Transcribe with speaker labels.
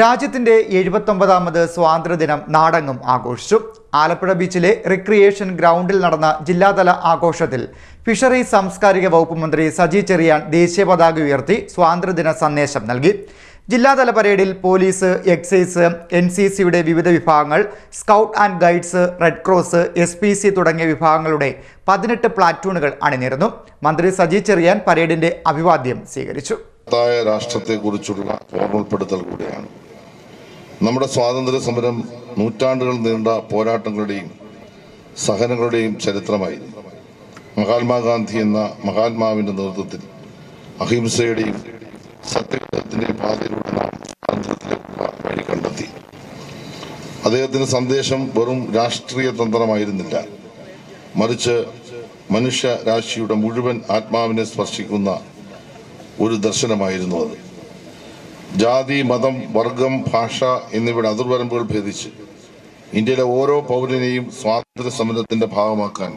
Speaker 1: രാജ്യത്തിന്റെ എഴുപത്തൊമ്പതാമത് സ്വാതന്ത്ര്യദിനം നാടെങ്ങും ആഘോഷിച്ചു. ആലപ്പുഴ ബീച്ചിലെ റിക്രിയേഷൻ ഗ്രൗണ്ടിൽ നടന്ന ജില്ലാതല ആഘോഷത്തിൽ ഫിഷറീസ് സാംസ്കാരിക വകുപ്പ് മന്ത്രി സജി ചെറിയാൻ ദേശീയ പതാക ഉയർത്തി സ്വാതന്ത്ര്യദിന സന്ദേശം നൽകി. ജില്ലാതല പരേഡിൽ പോലീസ് എക്സൈസ് എൻ സി സിയുടെ വിവിധ വിഭാഗങ്ങൾ scout and guides red cross S P C തുടങ്ങിയ വിഭാഗങ്ങളുടെ പതിനെട്ട് പ്ലാറ്റൂണുകൾ അണിനിരന്നു. മന്ത്രി സജി ചെറിയാൻ പരേഡിന്റെ അഭിവാദ്യം സ്വീകരിച്ചു.
Speaker 2: രാഷ്ട്രത്തെക്കുറിച്ചുള്ള ഓർമ്മപ്പെടുത്തൽ കൂടിയാണ്. നമ്മുടെ സ്വാതന്ത്ര്യ സമരം നൂറ്റാണ്ടുകൾ നീണ്ട പോരാട്ടങ്ങളുടെയും സഹനങ്ങളുടെയും ചരിത്രമായി. മഹാത്മാഗാന്ധി എന്ന മഹാത്മാവിന്റെ നേതൃത്വത്തിൽ അഹിംസയുടെയും സത്യഗ്രഹത്തിന്റെയും പാതയിലൂടെ നാം സ്വാതന്ത്ര്യത്തിലേക്കുള്ള വഴി കണ്ടെത്തി. അദ്ദേഹത്തിന്റെ സന്ദേശം വെറും രാഷ്ട്രീയ തന്ത്രമായിരുന്നില്ല. മറിച്ച് മനുഷ്യരാശിയുടെ മുഴുവൻ ആത്മാവിനെ സ്പർശിക്കുന്ന ഒരു ദർശനമായിരുന്നു അത്. ജാതി മതം വർഗം ഭാഷ എന്നിവയുടെ അതിർവരമ്പുകൾ ഭേദിച്ച് ഇന്ത്യയിലെ ഓരോ പൗരനെയും സ്വാതന്ത്ര്യ സമരത്തിന്റെ ഭാഗമാക്കാൻ